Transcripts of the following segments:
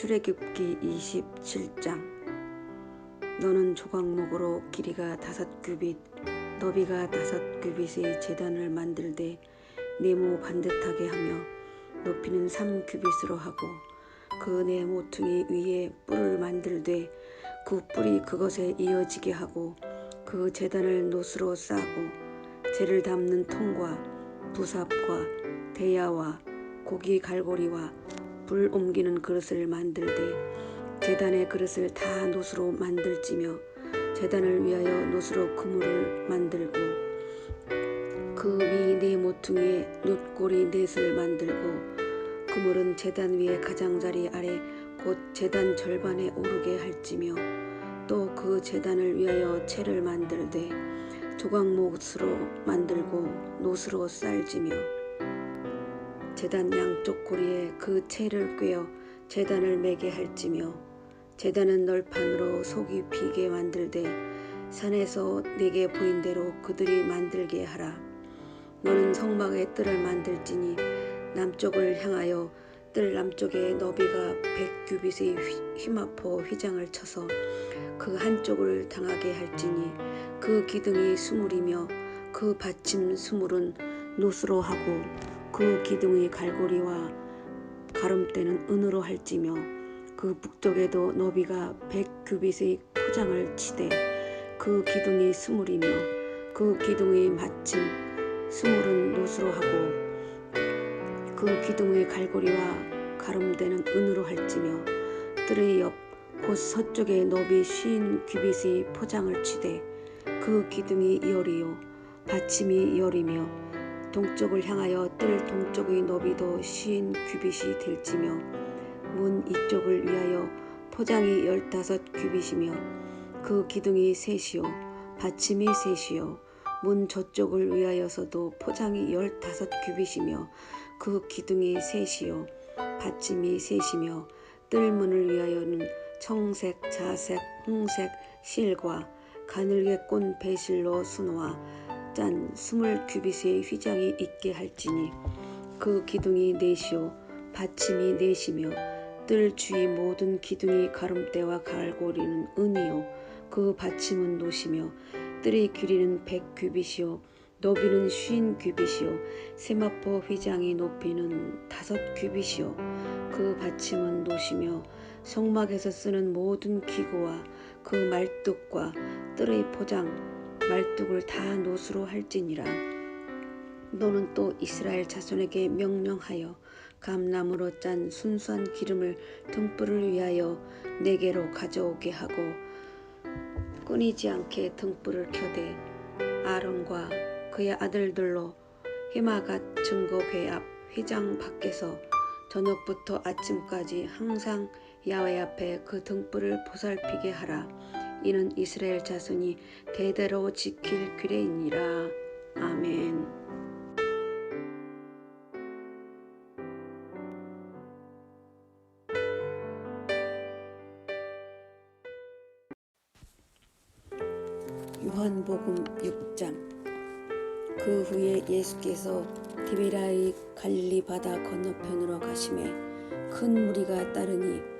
출애굽기 27장. 너는 조각목으로 길이가 다섯 규빗 너비가 다섯 규빗의 재단을 만들되 네모 반듯하게 하며 높이는 삼 규빗으로 하고 그 네 모퉁이 위에 뿔을 만들되 그 뿔이 그것에 이어지게 하고 그 재단을 노스로 싸고 재를 담는 통과 부삽과 대야와 고기 갈고리와 불 옮기는 그릇을 만들되 재단의 그릇을 다 노수로 만들지며 재단을 위하여 노수로 그물을 만들고 그 위 네 모퉁이에 놋고리 넷을 만들고 그물은 재단 위에 가장자리 아래 곧 재단 절반에 오르게 할지며 또 그 재단을 위하여 채를 만들되 조각목으로 만들고 노수로 쌀지며 재단 양쪽 고리에 그 채를 꿰어 재단을 매게 할지며 재단은 널판으로 속이 비게 만들되 산에서 내게 보인 대로 그들이 만들게 하라. 너는 성막의 뜰을 만들지니 남쪽을 향하여 뜰 남쪽에 너비가 백 규빗의 휘마포 휘장을 쳐서 그 한쪽을 당하게 할지니 그 기둥이 수물이며 그 받침 수물은 노수로 하고 그 기둥의 갈고리와 가름대는 은으로 할지며 그 북쪽에도 너비가 백 규빗의 포장을 치되 그 기둥이 스물이며 그 기둥의 마침 스물은 노수로 하고 그 기둥의 갈고리와 가름대는 은으로 할지며 뜰의 옆 곧 서쪽에 너비 쉰 규빗의 포장을 치되 그 기둥이 열이요 받침이 열이며 동쪽을 향하여 뜰 동쪽의 너비도 쉰 규빗이 될지며 문 이쪽을 위하여 포장이 열다섯 규빗이며 그 기둥이 셋이요 받침이 셋이요 문 저쪽을 위하여서도 포장이 열다섯 규빗이며 그 기둥이 셋이요 받침이 셋이며 뜰 문을 위하여는 청색, 자색, 홍색 실과 가늘게 꼰 배실로 수놓아 짠 스물 규빗의 휘장이 있게 할지니 그 기둥이 넷이요 받침이 넷이며 뜰 주위 모든 기둥이 가름대와 갈고리는 은이요. 그 받침은 노시며 뜰의 길이는 백 규빗이요. 너비는 쉰 규빗이요. 세마포 휘장이 높이는 다섯 규빗이요. 그 받침은 노시며 성막에서 쓰는 모든 기구와 그 말뚝과 뜰의 포장 말뚝을 다 노수로 할지니라 너는 또 이스라엘 자손에게 명령하여 감나무로 짠 순수한 기름을 등불을 위하여 내게로 가져오게 하고 끊이지 않게 등불을 켜되 아론과 그의 아들들로 해마갓 증거궤 앞 휘장 밖에서 저녁부터 아침까지 항상 야외 앞에 그 등불을 보살피게 하라. 이는 이스라엘 자손이 대대로 지킬 규례이니라. 아멘. 요한복음 6장 그 후에 예수께서 디베라의 갈릴리 바다 건너편으로 가심에 큰 무리가 따르니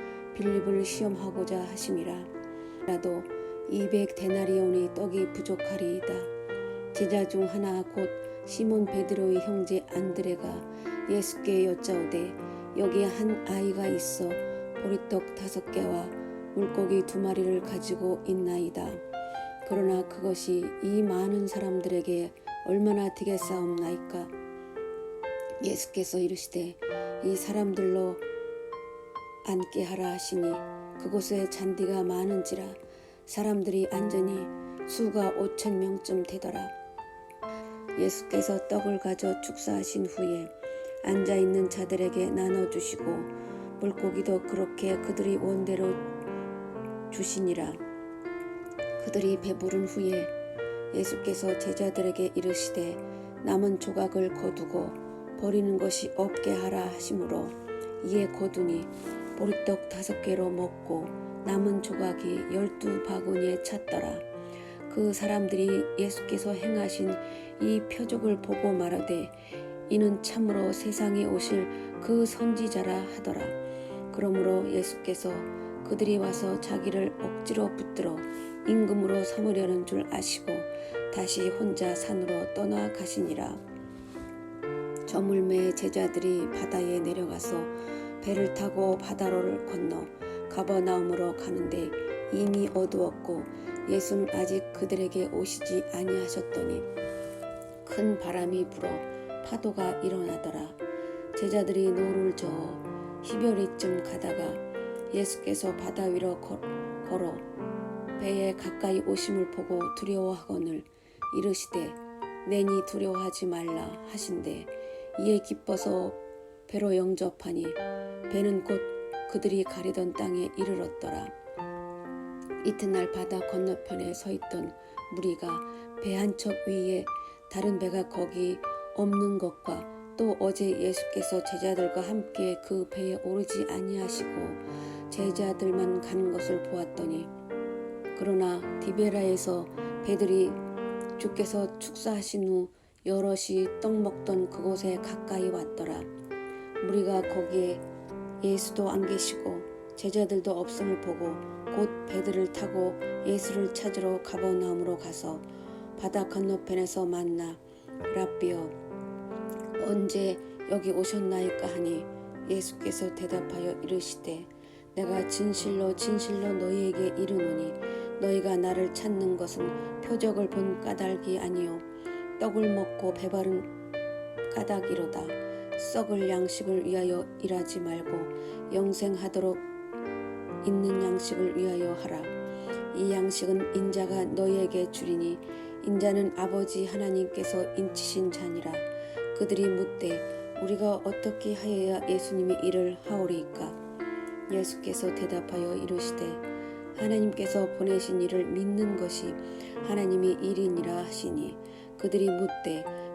빌립을 시험하고자 하심이라. 라도 200 데나리온의 떡이 부족하리이다. 제자 중 하나 곧 시몬 베드로의 형제 안드레가 예수께 여짜오되 여기 한 아이가 있어 보리떡 다섯 개와 물고기 두 마리를 가지고 있나이다. 그러나 그것이 이 많은 사람들에게 얼마나 되겠사옵나이까? 예수께서 이르시되 이 사람들로 앉게 하라 하시니 그곳에 잔디가 많은지라 사람들이 앉으니 수가 오천 명쯤 되더라. 예수께서 떡을 가져 축사하신 후에 앉아 있는 자들에게 나눠 주시고 물고기도 그렇게 그들이 원대로 주시니라. 그들이 배부른 후에 예수께서 제자들에게 이르시되 남은 조각을 거두고 버리는 것이 없게 하라 하심으로 이에 거두니 보리떡 다섯 개로 먹고 남은 조각이 열두 바구니에 찼더라 그 사람들이 예수께서 행하신 이 표적을 보고 말하되 이는 참으로 세상에 오실 그 선지자라 하더라 그러므로 예수께서 그들이 와서 자기를 억지로 붙들어 임금으로 삼으려는 줄 아시고 다시 혼자 산으로 떠나 가시니라. 저물매 제자들이 바다에 내려가서 배를 타고 바다로를 건너 가버나움으로 가는데 이미 어두웠고 예수는 아직 그들에게 오시지 아니하셨더니 큰 바람이 불어 파도가 일어나더라. 제자들이 노를 저어 희별이쯤 가다가 예수께서 바다 위로 걸- 걸어 배에 가까이 오심을 보고 두려워하거늘 이르시되 내니 두려워하지 말라 하신대 이에 기뻐서 배로 영접하니 배는 곧 그들이 가리던 땅에 이르렀더라 이튿날 바다 건너편에 서 있던 무리가 배 한 척 위에 다른 배가 거기 없는 것과 또 어제 예수께서 제자들과 함께 그 배에 오르지 아니하시고 제자들만 가는 것을 보았더니 그러나 디베라에서 배들이 주께서 축사하신 후 여럿이 떡 먹던 그곳에 가까이 왔더라. 무리가 거기에 예수도 안 계시고 제자들도 없음을 보고 곧 배들을 타고 예수를 찾으러 가버나움으로 가서 바다 건너편에서 만나 라비어 언제 여기 오셨나이까 하니 예수께서 대답하여 이르시되 내가 진실로 진실로 너희에게 이르노니 너희가 나를 찾는 것은 표적을 본 까닭이 아니요 떡을 먹고 배바른 까닭이로다 썩을 양식을 위하여 일하지 말고 영생하도록 있는 양식을 위하여 하라. 이 양식은 인자가 너희에게 주리니 인자는 아버지 하나님께서 인치신 자니라. 그들이 묻되 우리가 어떻게 하여야 예수님의 일을 하오리이까? 예수께서 대답하여 이르시되 하나님께서 보내신 이를 믿는 것이 하나님의 일이니라 하시니 그들이 묻되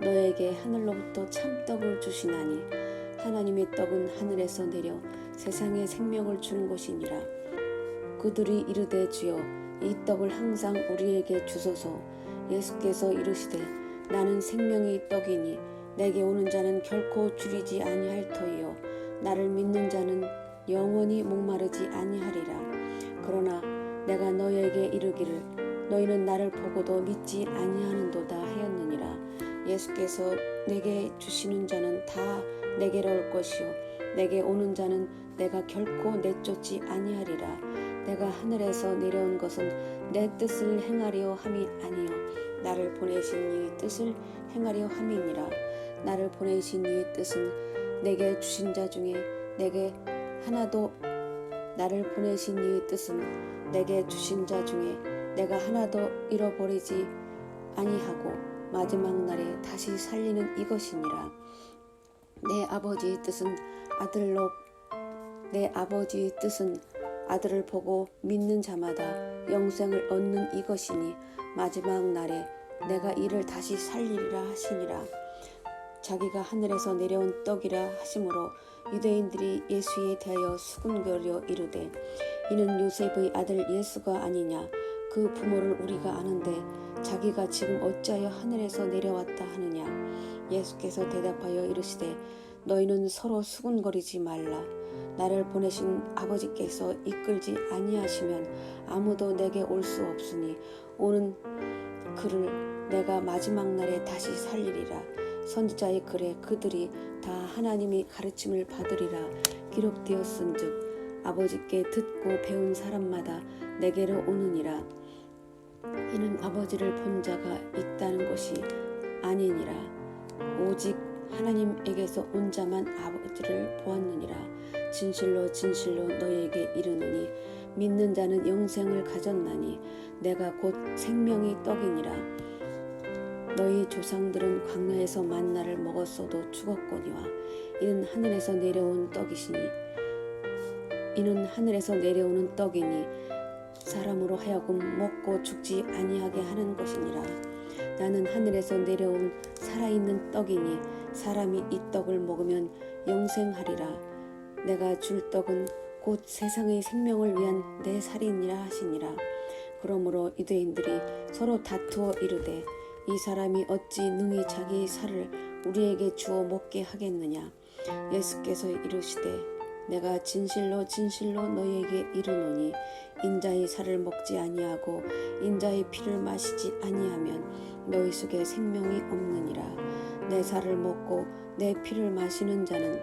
너에게 하늘로부터 참떡을 주시나니 하나님의 떡은 하늘에서 내려 세상에 생명을 주는 것이니라. 그들이 이르되 주여 이 떡을 항상 우리에게 주소서. 예수께서 이르시되 나는 생명의 떡이니 내게 오는 자는 결코 줄이지 아니할 터이요. 나를 믿는 자는 영원히 목마르지 아니하리라. 그러나 내가 너희에게 이르기를 너희는 나를 보고도 믿지 아니하는도다 예수께서 내게 주시는 자는 다 내게로 올 것이요. 내게 오는 자는 내가 결코 내쫓지 아니하리라. 내가 하늘에서 내려온 것은 내 뜻을 행하려 함이 아니요. 나를 보내신 이의 뜻을 행하려 함이니라. 나를 보내신 이의 뜻은 내게 주신 자 중에 내게 하나도 나를 보내신 이의 뜻은 내게 주신 자 중에 내가 하나도 잃어버리지 아니하고 마지막 날에 다시 살리는 이것이니라. 내 아버지의 뜻은 아들로 내 아버지의 뜻은 아들을 보고 믿는 자마다 영생을 얻는 이것이니 마지막 날에 내가 이를 다시 살리리라 하시니라. 자기가 하늘에서 내려온 떡이라 하심으로 유대인들이 예수에 대하여 수군거려 이르되 이는 요셉의 아들 예수가 아니냐? 그 부모를 우리가 아는데 자기가 지금 어찌하여 하늘에서 내려왔다 하느냐? 예수께서 대답하여 이르시되 너희는 서로 수군거리지 말라. 나를 보내신 아버지께서 이끌지 아니하시면 아무도 내게 올 수 없으니 오는 그를 내가 마지막 날에 다시 살리리라. 선지자의 글에 그들이 다 하나님의 가르침을 받으리라 기록되었은즉 아버지께 듣고 배운 사람마다 내게로 오느니라 이는 아버지를 본 자가 있다는 것이 아니니라. 오직 하나님에게서 온 자만 아버지를 보았느니라. 진실로 진실로 너희에게 이르노니 믿는 자는 영생을 가졌나니 내가 곧 생명의 떡이니라. 너희 조상들은 광야에서 만나를 먹었어도 죽었거니와 이는 하늘에서 내려온 떡이시니 이는 하늘에서 내려오는 떡이니 사람으로 하여금 먹고 죽지 아니하게 하는 것이니라. 나는 하늘에서 내려온 살아있는 떡이니 사람이 이 떡을 먹으면 영생하리라. 내가 줄 떡은 곧 세상의 생명을 위한 내 살이니라 하시니라. 그러므로 유대인들이 서로 다투어 이르되 이 사람이 어찌 능히 자기 살을 우리에게 주어 먹게 하겠느냐? 예수께서 이르시되 내가 진실로 진실로 너희에게 이르노니 인자의 살을 먹지 아니하고 인자의 피를 마시지 아니하면 너희 속에 생명이 없느니라. 내 살을 먹고 내 피를 마시는 자는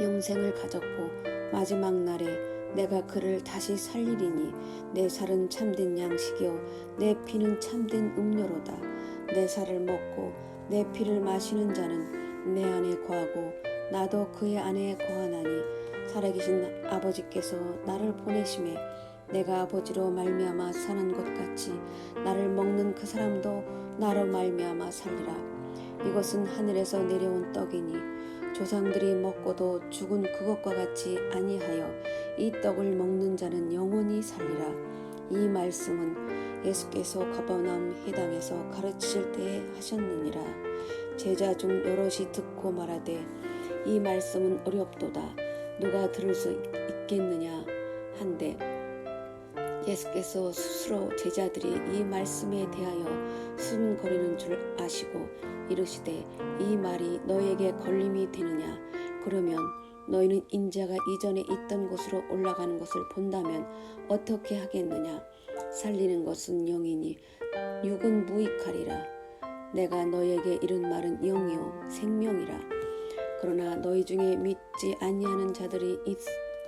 영생을 가졌고 마지막 날에 내가 그를 다시 살리리니 내 살은 참된 양식이요 내 피는 참된 음료로다. 내 살을 먹고 내 피를 마시는 자는 내 안에 거하고 나도 그의 안에 거하나니 살아계신 아버지께서 나를 보내심에 내가 아버지로 말미암아 사는 것 같이 나를 먹는 그 사람도 나로 말미암아 살리라. 이것은 하늘에서 내려온 떡이니 조상들이 먹고도 죽은 그것과 같이 아니하여 이 떡을 먹는 자는 영원히 살리라. 이 말씀은 예수께서 가버나움 해당에서 가르치실 때에 하셨느니라. 제자 중 여럿이 듣고 말하되 이 말씀은 어렵도다 누가 들을 수 있겠느냐 한데 예수께서 스스로 제자들이 이 말씀에 대하여 수근거리는 줄 아시고 이르시되 이 말이 너에게 걸림이 되느냐? 그러면 너희는 인자가 이전에 있던 곳으로 올라가는 것을 본다면 어떻게 하겠느냐? 살리는 것은 영이니 육은 무익하리라. 내가 너에게 이른 말은 영이요 생명이라 그러나 너희 중에 믿지 아니하는 자들이 있,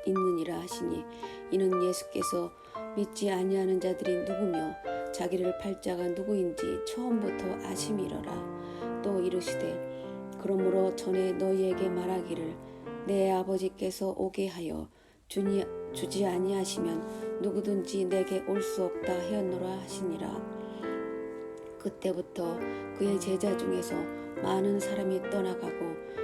있느니라 하시니 이는 예수께서 믿지 아니하는 자들이 누구며 자기를 팔자가 누구인지 처음부터 아심이러라. 또 이르시되 그러므로 전에 너희에게 말하기를 내 아버지께서 오게 하여 주니, 주지 아니하시면 누구든지 내게 올 수 없다 하였노라 하시니라. 그때부터 그의 제자 중에서 많은 사람이 떠나가고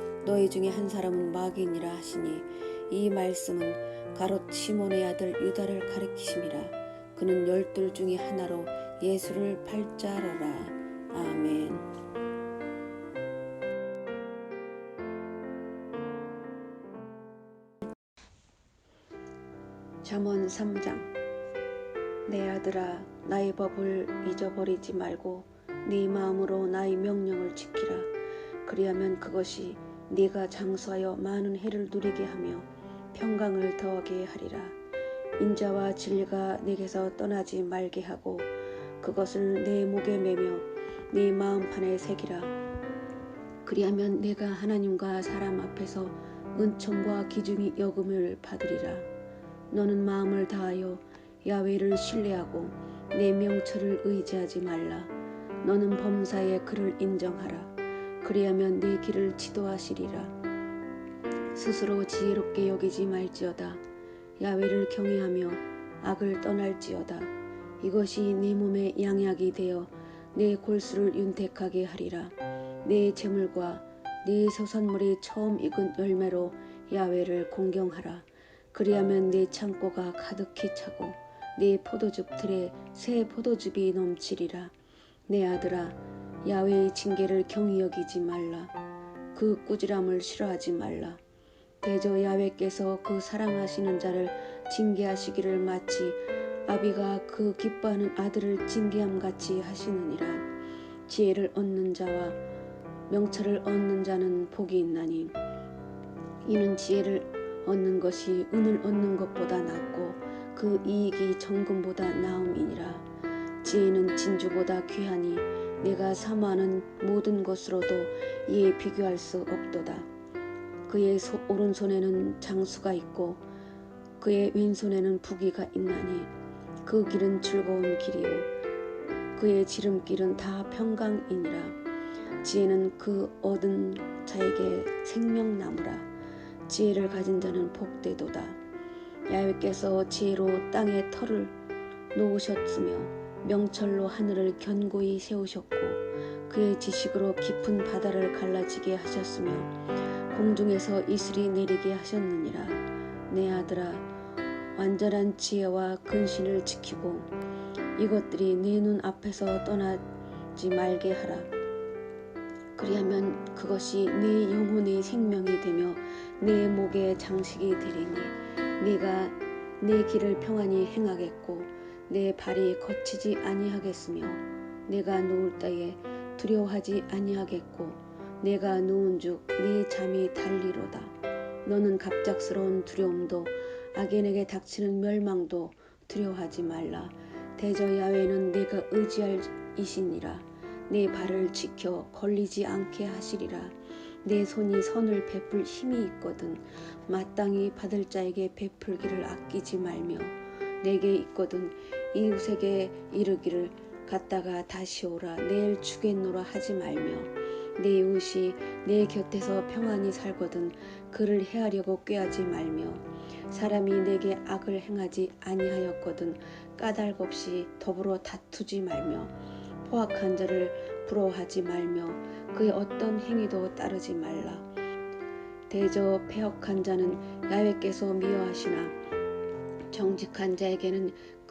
너희 중에 한 사람은 마귀니라 하시니 이 말씀은 가롯 시몬의 아들 유다를 가리키심이라. 그는 열둘 중에 하나로 예수를 팔자러라. 아멘. 잠언 3장. 내 아들아 나의 법을 잊어버리지 말고 네 마음으로 나의 명령을 지키라. 그리하면 그것이 네가 장수하여 많은 해를 누리게 하며 평강을 더하게 하리라. 인자와 진리가 내게서 떠나지 말게 하고 그것을 내 목에 매며 네 마음판에 새기라. 그리하면 내가 하나님과 사람 앞에서 은총과 기중이 여금을 받으리라. 너는 마음을 다하여 야외를 신뢰하고 내 명철을 의지하지 말라. 너는 범사에 그를 인정하라 그리하면 네 길을 지도하시리라. 스스로 지혜롭게 여기지 말지어다. 야외를 경외하며 악을 떠날지어다. 이것이 네 몸의 양약이 되어 내 골수를 윤택하게 하리라. 내 재물과 네 소산물이 처음 익은 열매로 야외를 공경하라. 그리하면 네 창고가 가득히 차고 네 포도즙 틀에 새 포도즙이 넘치리라. 내 아들아 야외의 징계를 경히 여기지 말라. 그 꾸지람을 싫어하지 말라. 대저 야외께서 그 사랑하시는 자를 징계하시기를 마치 아비가 그 기뻐하는 아들을 징계함 같이 하시느니라. 지혜를 얻는 자와 명철을 얻는 자는 복이 있나니 이는 지혜를 얻는 것이 은을 얻는 것보다 낫고 그 이익이 정금보다 나음이니라. 지혜는 진주보다 귀하니 내가 사모하는 모든 것으로도 이에 비교할 수 없도다. 그의 소- 오른손에는 장수가 있고 그의 왼손에는 부귀가 있나니 그 길은 즐거운 길이요. 그의 지름길은 다 평강이니라. 지혜는 그 얻은 자에게 생명나무라. 지혜를 가진 자는 복되도다. 야훼께서 지혜로 땅에 털을 놓으셨으며 명철로 하늘을 견고히 세우셨고 그의 지식으로 깊은 바다를 갈라지게 하셨으며 공중에서 이슬이 내리게 하셨느니라. 내 아들아 완전한 지혜와 근신을 지키고 이것들이 내눈 앞에서 떠나지 말게 하라. 그리하면 그것이 내 영혼의 생명이 되며 내 목의 장식이 되리니 네가 내 길을 평안히 행하겠고 내 발이 거치지 아니하겠으며 내가 누울 때에 두려워하지 아니하겠고 내가 누운즉 네 잠이 달리로다. 너는 갑작스러운 두려움도 악인에게 닥치는 멸망도 두려워하지 말라. 대저 야외는 내가 의지할 이시니라. 내 발을 지켜 걸리지 않게 하시리라. 내 손이 선을 베풀 힘이 있거든 마땅히 받을 자에게 베풀기를 아끼지 말며 내게 있거든 이웃에게 이르기를 갔다가 다시 오라. 내일 주겠노라 하지 말며 내 이웃이 내 곁에서 평안히 살거든 그를 해하려고 꾀하지 말며 사람이 내게 악을 행하지 아니하였거든 까닭 없이 더불어 다투지 말며 포악한 자를 부러워하지 말며 그의 어떤 행위도 따르지 말라. 대저 폐역한 자는 야훼께서 미워하시나. 정직한 자에게는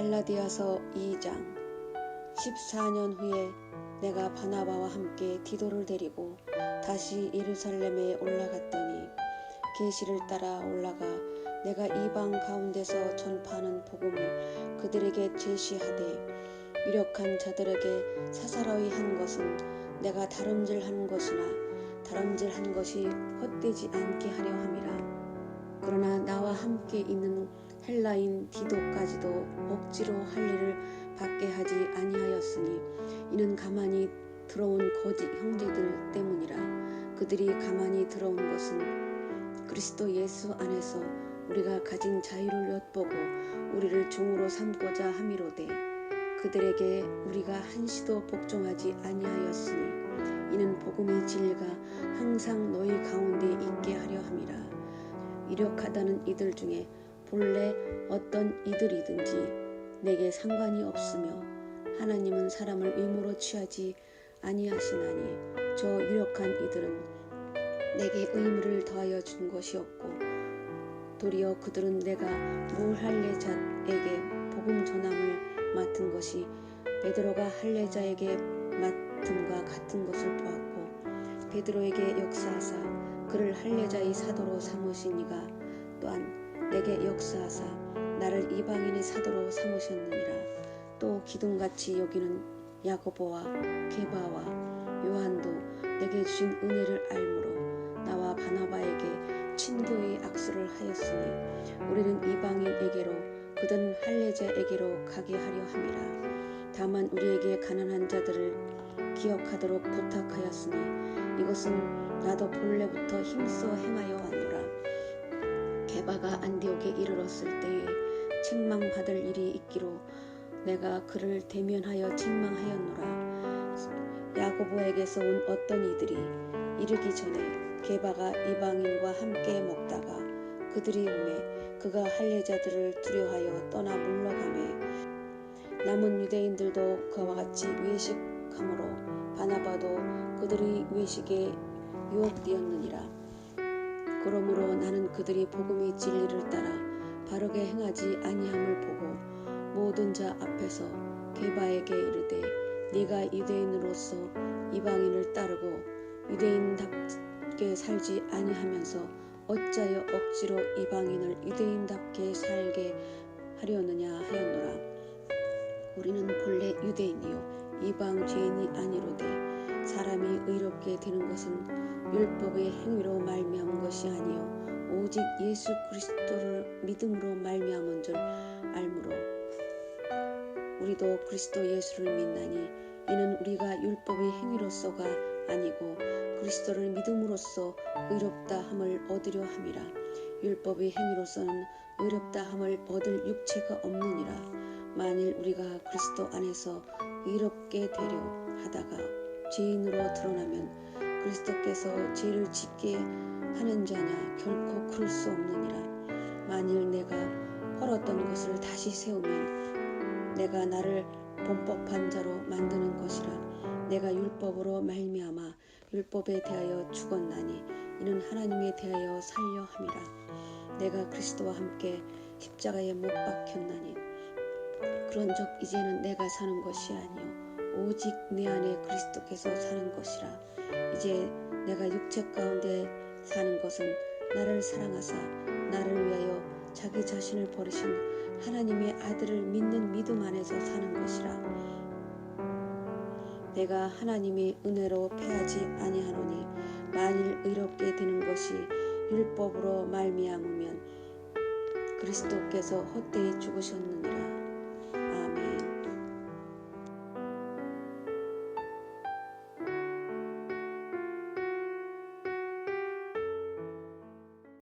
갈라디아서 2장. 14년 후에 내가 바나바와 함께 디도를 데리고 다시 예루살렘에 올라갔더니 계시를 따라 올라가 내가 이방 가운데서 전파하는 복음을 그들에게 제시하되 유력한 자들에게 사사로이 한 것은 내가 다름질한 것이나 다름질한 것이 헛되지 않게 하려 함이라. 그러나 나와 함께 있는 헬라인 디도까지도 억지로 할 일을 받게 하지 아니하였으니 이는 가만히 들어온 거짓 형제들 때문이라. 그들이 가만히 들어온 것은 그리스도 예수 안에서 우리가 가진 자유를 엿보고 우리를 종으로 삼고자 함이로되 그들에게 우리가 한시도 복종하지 아니하였으니 이는 복음의 진리가 항상 너희 가운데 있게 하려 함이라. 유력하다는 이들 중에 본래 어떤 이들이든지 내게 상관이 없으며 하나님은 사람을 외모로 취하지 아니하시나니 저 유력한 이들은 내게 의무를 더하여 준 것이 없고 도리어 그들은 내가 뭘 할례자에게 복음 전함을 맡은 것이 베드로가 할례자에게 맡음과 같은 것을 보았고 베드로에게 역사하사 그를 할례자의 사도로 삼으시니가 또한 내게 역사하사 나를 이방인의 사도로 삼으셨느니라. 또 기둥같이 여기는 야고보와 게바와 요한도 내게 주신 은혜를 알므로 나와 바나바에게 친교의 악수를 하였으니 우리는 이방인에게로 그든 할례자에게로 가게 하려 함이라. 다만 우리에게 가난한 자들을 기억하도록 부탁하였으니 이것은 나도 본래부터 힘써 행하여 왔노 라 게바가 안디옥에 이르렀을 때에 책망받을 일이 있기로 내가 그를 대면하여 책망하였노라 야고보에게서 온 어떤 이들이 이르기 전에 게바가 이방인과 함께 먹다가 그들이 오매 그가 할례자들을 두려하여 떠나 물러가매 남은 유대인들도 그와 같이 외식함으로 바나바도 그들의 외식에 유혹되었느니라. 그러므로 나는 그들이 복음의 진리를 따라 바르게 행하지 아니함을 보고 모든 자 앞에서 게바에게 이르되 네가 유대인으로서 이방인을 따르고 유대인답게 살지 아니하면서 어찌하여 억지로 이방인을 유대인답게 살게 하려느냐 하였노라. 우리는 본래 유대인이요 이방 죄인이 아니로되 사람이 의롭게 되는 것은 율법의 행위로 말미암은 것이 아니요 오직 예수 그리스도를 믿음으로 말미암은 줄 알므로 우리도 그리스도 예수를 믿나니 이는 우리가 율법의 행위로서가 아니고 그리스도를 믿음으로써 의롭다 함을 얻으려 함이라. 율법의 행위로서는 의롭다 함을 얻을 육체가 없느니라. 만일 우리가 그리스도 안에서 의롭게 되려 하다가 죄인으로 드러나면 그리스도께서 죄를 짓게 하는 자냐? 결코 그럴 수 없느니라. 만일 내가 헐었던 것을 다시 세우면 내가 나를 범법한 자로 만드는 것이라. 내가 율법으로 말미암아 율법에 대하여 죽었나니 이는 하나님에 대하여 살려 함이라. 내가 그리스도와 함께 십자가에 못 박혔나니. 그런즉 이제는 내가 사는 것이 아니요 오직 내 안에 그리스도께서 사는 것이라. 이제 내가 육체 가운데 사는 것은 나를 사랑하사 나를 위하여 자기 자신을 버리신 하나님의 아들을 믿는 믿음 안에서 사는 것이라. 내가 하나님의 은혜로 패하지 아니하노니 만일 의롭게 되는 것이 율법으로 말미암으면 그리스도께서 헛되이 죽으셨느니라